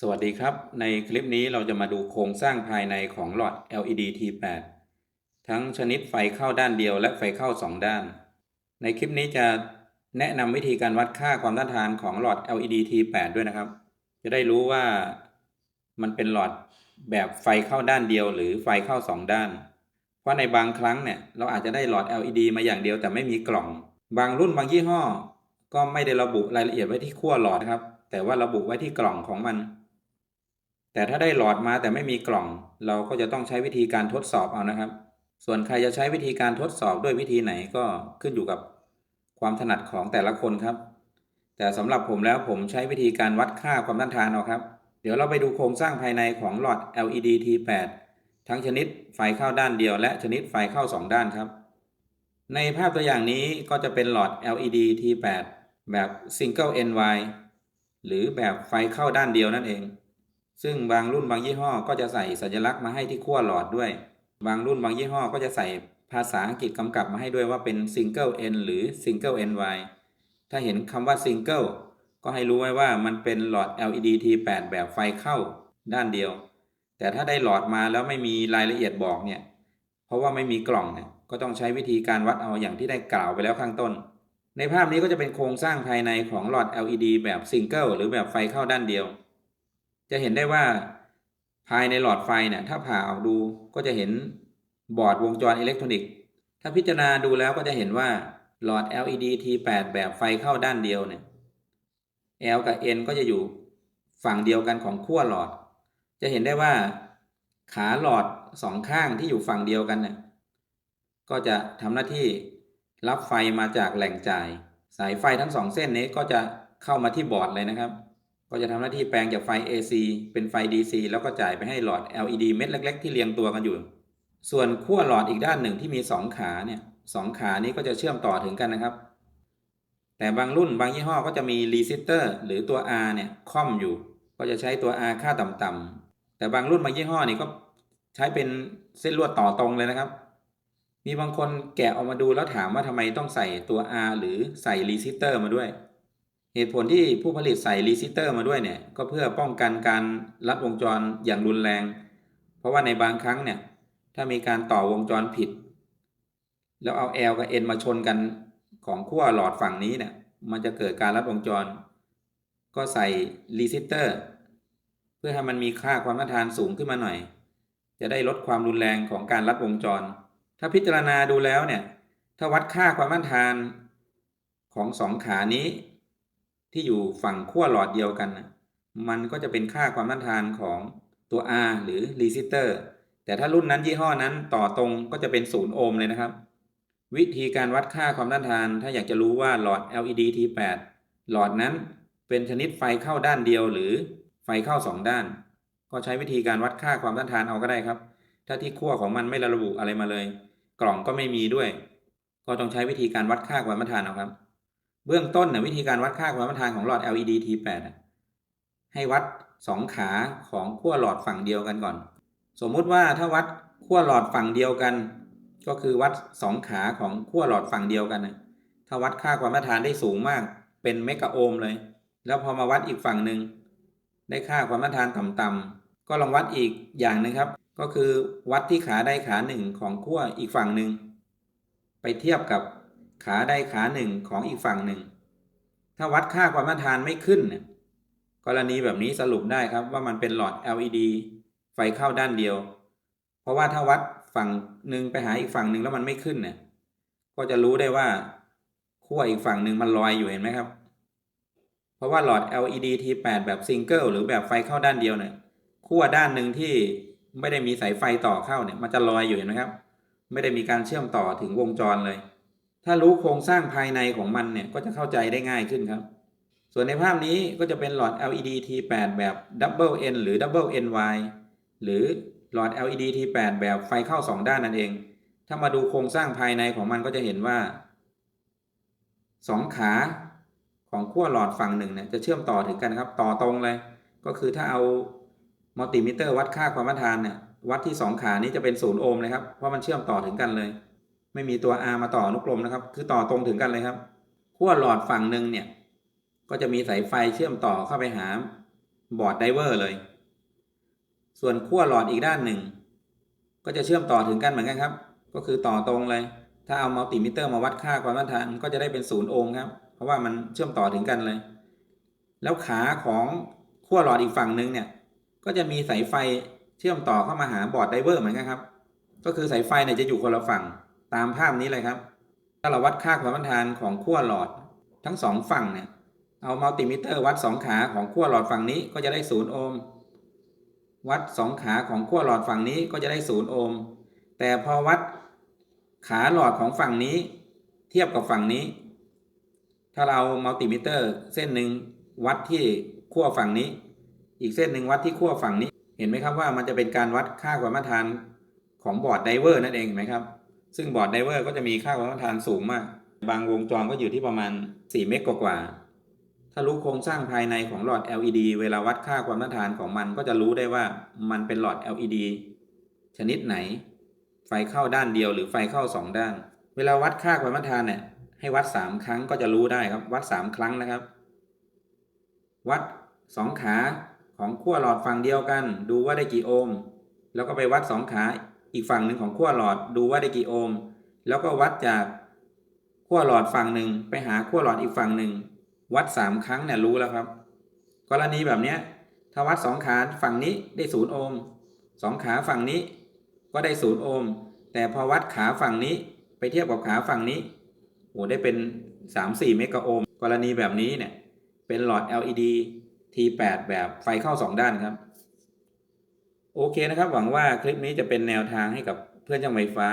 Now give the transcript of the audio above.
สวัสดีครับ ในคลิปนี้เราจะมาดูโครงสร้างภายในของหลอด LED T8 ทั้งชนิดไฟเข้าด้านเดียวและไฟเข้า 2 ด้าน ในคลิปนี้จะแนะนำวิธีการวัดค่าความต้านทานของหลอด LED T8 ด้วยนะครับ จะได้รู้ว่ามันเป็นหลอดแบบไฟเข้าด้านเดียว หรือไฟเข้า 2 ด้าน เพราะในบางครั้งเนี่ยเราอาจจะได้หลอด LED มาอย่างเดียวแต่ไม่มีกล่อง บางรุ่นบางยี่ห้อ ก็ไม่ได้ระบุรายละเอียดไว้ที่ขั้วหลอดนะครับ แต่ว่าระบุไว้ที่กล่องของมัน แต่ถ้าได้หลอดมาแต่ไม่มีกล่อง เราก็จะต้องใช้วิธีการทดสอบเอานะครับ ส่วนใครจะใช้วิธีการทดสอบด้วยวิธีไหนก็ขึ้นอยู่กับความถนัดของแต่ละคนครับ แต่สำหรับผมแล้วผมใช้วิธีการวัดค่าความต้านทานเอาครับ เดี๋ยวเราไปดูโครงสร้างภายในของหลอด LED T8 ทั้งชนิดไฟเข้าด้านเดียว และชนิดไฟเข้า 2 ด้านครับ ในภาพตัวอย่างนี้ก็จะเป็นหลอด LED T8 แบบ Single NY หรือแบบไฟเข้าด้านเดียวนั่นเอง ซึ่งบางรุ่นบางยี่ห้อก็จะใส่สัญลักษณ์มาให้ที่ขั้วหลอดด้วย บางรุ่นบางยี่ห้อก็จะใส่ภาษาอังกฤษกำกับมาให้ด้วยว่าเป็น Single N หรือ Single NY ถ้าเห็นคำว่า Single ก็ให้รู้ไว้ว่ามันเป็นหลอด LED T8 แบบไฟเข้าด้านเดียว แต่ถ้าได้หลอดมาแล้วไม่มีรายละเอียดบอกเนี่ย เพราะว่าไม่มีกล่องเนี่ย ก็ต้องใช้วิธีการวัดเอาอย่างที่ได้กล่าวไปแล้วข้างต้น ในภาพนี้ก็จะเป็นโครงสร้างภายในของหลอด LED แบบซิงเกิลหรือแบบไฟเข้าด้านเดียว จะเห็นได้ว่าภายในหลอดไฟเนี่ยถ้าผ่าออกดูก็จะเห็นบอร์ดวงจรอิเล็กทรอนิกส์ ถ้าพิจารณาดูแล้วก็จะเห็นว่าหลอด LED T8 แบบไฟเข้าด้านเดียวเนี่ย L กับ N ก็จะอยู่ฝั่งเดียวกันของขั้วหลอด จะเห็นได้ว่าขาหลอดสองข้างที่อยู่ฝั่งเดียวกันเนี่ยก็จะทำหน้าที่รับไฟมาจากแหล่งจ่าย สายไฟทั้งสองเส้นนี้ก็จะเข้ามาที่บอร์ดเลยนะครับ ก็จะทำหน้าที่แปลงจากไฟ AC เป็นไฟ DC แล้วก็จ่ายไปให้หลอด LED เม็ดเล็ก ๆ ที่เรียงตัวกันอยู่ ส่วนขั้วหลอดอีกด้านหนึ่งที่มีสองขาเนี่ยสองขานี้ก็จะเชื่อมต่อถึงกันนะครับ แต่บางรุ่นบางยี่ห้อก็จะมีรีซิสเตอร์หรือตัว R เนี่ยค่อมอยู่ ก็จะใช้ตัว R ค่าต่ำๆแต่บางรุ่นบางยี่ห้อนี่ก็ใช้เป็นเส้นลวดต่อตรงเลยนะครับ มีบางคนแกะออกมาดูแล้วถามว่าทำไมต้องใส่ตัว R หรือใส่รีซิสเตอร์มาด้วย เหตุผลที่ผู้ผลิตใส่รีซิสเตอร์มาด้วยเนี่ยก็เพื่อป้องกันการลัดวงจรอย่างรุนแรง เพราะว่าในบางครั้งเนี่ยถ้ามีการต่อวงจรผิด แล้วเอา L กับ N มาชนกันของขั้วหลอดฝั่งนี้เนี่ยมันจะเกิดการลัดวงจร ก็ใส่รีซิสเตอร์เพื่อให้มันมีค่าความต้านทานสูงขึ้นมาหน่อย จะได้ลดความรุนแรงของการลัดวงจร ถ้าพิจารณาดูแล้วเนี่ยถ้าวัดค่าความต้านทานของสองขานี้ ที่อยู่ฝั่งขั้วหลอดเดียวกันนะมันก็จะเป็นค่าความต้านทานของตัว R หรือรีซิสเตอร์แต่ถ้ารุ่นนั้นยี่ห้อนั้นต่อตรงก็จะเป็นศูนย์โอห์มเลยนะครับ วิธีการวัดค่าความต้านทาน ถ้าอยากจะรู้ว่าหลอด LED T8 หลอดนั้นเป็นชนิดไฟเข้าด้านเดียวหรือไฟเข้า 2 ด้าน ก็ใช้วิธีการวัดค่าความต้านทานเอาก็ได้ครับ ถ้าที่ขั้วของมันไม่ระบุอะไรมาเลย กล่องก็ไม่มีด้วย ก็ต้องใช้วิธีการวัดค่าความต้านทานเอาครับ เบื้องต้นนะวิธีการวัดค่าความต้านทานของหลอด LED T8 ให้วัด 2 ขาของขั้วหลอดฝั่งเดียวกันก่อน สมมุติว่าถ้าวัดขั้วหลอดฝั่งเดียวกัน ก็คือวัด 2 ขาของขั้วหลอดฝั่งเดียวกันนะถ้าวัดค่าความต้านทานได้สูงมาก เป็นเมกะโอห์มเลย แล้วพอมาวัดอีกฝั่งหนึ่งได้ค่าความต้านทานต่ำๆก็ลองวัดอีกอย่างหนึ่งครับ ก็คือวัดที่ขาใดขาหนึ่งของขั้วอีกฝั่งหนึ่งไปเทียบกับ ขาใดขาหนึ่งของอีกฝั่งหนึ่ง ถ้าวัดค่าความต้านทานไม่ขึ้นเนี่ยกรณีแบบนี้สรุปได้ครับว่ามันเป็นหลอด LED ไฟเข้าด้านเดียว เพราะว่าถ้าวัดฝั่งหนึ่งไปหาอีกฝั่งหนึ่งแล้วมันไม่ขึ้นเนี่ยก็จะรู้ได้ว่าขั้วอีกฝั่งหนึ่งมันลอยอยู่เห็นไหมครับ เพราะว่าหลอด LED T8 แบบซิงเกิลหรือแบบไฟเข้าด้านเดียวเนี่ยขั้วด้านหนึ่งที่ไม่ได้มีสายไฟต่อเข้าเนี่ยมันจะลอยอยู่เห็นไหมครับ ไม่ได้มีการเชื่อมต่อถึงวงจรเลย ถ้ารู้โครงสร้างภายในของมันเนี่ยก็จะเข้าใจได้ง่ายขึ้นครับ ส่วนในภาพนี้ก็จะเป็นหลอด LED T8 แบบ Double N หรือ Double NY หรือหลอด LED T8 แบบไฟเข้า 2 ด้านนั่นเอง ถ้ามาดูโครงสร้างภายในของมันก็จะเห็นว่า 2 ขาของขั้วหลอดฝั่งหนึ่งเนี่ยจะเชื่อมต่อถึงกันครับ ต่อตรงเลย ก็คือถ้าเอามัลติมิเตอร์วัดค่าความต้านทานเนี่ยวัดที่ 2 ขานี้จะเป็นศูนย์โอห์มเลยครับ เพราะมันเชื่อมต่อถึงกันเลย ไม่มีตัว R มาต่ออนุกรมนะครับ คือต่อตรงถึงกันเลยครับขั้วหลอดฝั่งหนึ่งเนี่ย ก็จะมีสายไฟเชื่อมต่อเข้าไปหาบอร์ดไดเวอร์เลย ส่วนขั้วหลอดอีกด้านหนึ่ง ก็จะเชื่อมต่อถึงกันเหมือนกันครับ ก็คือต่อตรงเลย ถ้าเอามัลติมิเตอร์มาวัดค่าความต้านทานก็จะได้เป็นศูนย์โอห์มครับ เพราะว่ามันเชื่อมต่อถึงกันเลย แล้วขาของขั้วหลอดอีกฝั่งหนึ่งเนี่ย ก็จะมีสายไฟเชื่อมต่อเข้ามาหาบอร์ดไดเวอร์เหมือนกันครับ ก็คือสายไฟเนี่ยจะอยู่คนละฝั่ง ตามภาพนี้เลยครับ ถ้าเราวัดค่าความต้านทานของขั้วหลอดทั้งสองฝั่งเนี่ย เอามัลติมิเตอร์วัดสองขาของขั้วหลอดฝั่งนี้ก็จะได้ศูนย์โอห์ม วัดสองขาของขั้วหลอดฝั่งนี้ก็จะได้ศูนย์โอห์ม แต่พอวัดขาหลอดของฝั่งนี้ เทียบกับฝั่งนี้ ถ้าเราเอามัลติมิเตอร์เส้นหนึ่งวัดที่ขั้วฝั่งนี้ อีกเส้นหนึ่งวัดที่ขั้วฝั่งนี้ เห็นไหมครับว่ามันจะเป็นการวัดค่าความต้านทานของบอร์ดไดเวอร์นั่นเองเห็นไหมครับ ซึ่งบอร์ดไดเวอร์ก็จะมีค่าความต้านทานสูงมาก บางวงจรก็อยู่ที่ประมาณ 4 เมกกว่าๆถ้ารู้โครงสร้างภายในของหลอด LED เวลาวัดค่าความต้านทานของมันก็จะรู้ได้ว่ามันเป็นหลอด LED ชนิดไหน ไฟเข้าด้านเดียวหรือไฟเข้า 2 ด้าน เวลาวัดค่าความต้านทานเนี่ยให้วัด 3 ครั้งก็จะรู้ได้ครับ วัด 3 ครั้งนะครับ วัด 2 ขาของขั้วหลอดฝั่งเดียวกัน ดูว่าได้กี่โอห์มแล้วก็ไปวัด 2 ขา อีกฝั่งหนึ่งของขั้วหลอดดูว่าได้กี่โอห์มแล้วก็วัดจากขั้วหลอดฝั่งหนึ่งไปหาขั้วหลอดอีกฝั่งหนึ่งวัด 3 ครั้งเนี่ยรู้แล้วครับ กรณีแบบเนี้ยถ้าวัด2ขาฝั่งนี้ได้ศูนย์โอห์มสองขาฝั่งนี้ก็ได้ศูนย์โอห์มแต่พอวัดขาฝั่งนี้ไปเทียบกับขาฝั่งนี้โอ้ได้เป็น 3-4 เมกะโอห์มกรณีแบบนี้เนี่ยเป็นหลอด LED T8 แบบไฟเข้า 2 ด้านครับ โอเคนะครับ หวังว่าคลิปนี้จะเป็นแนวทางให้กับเพื่อนช่างไฟฟ้า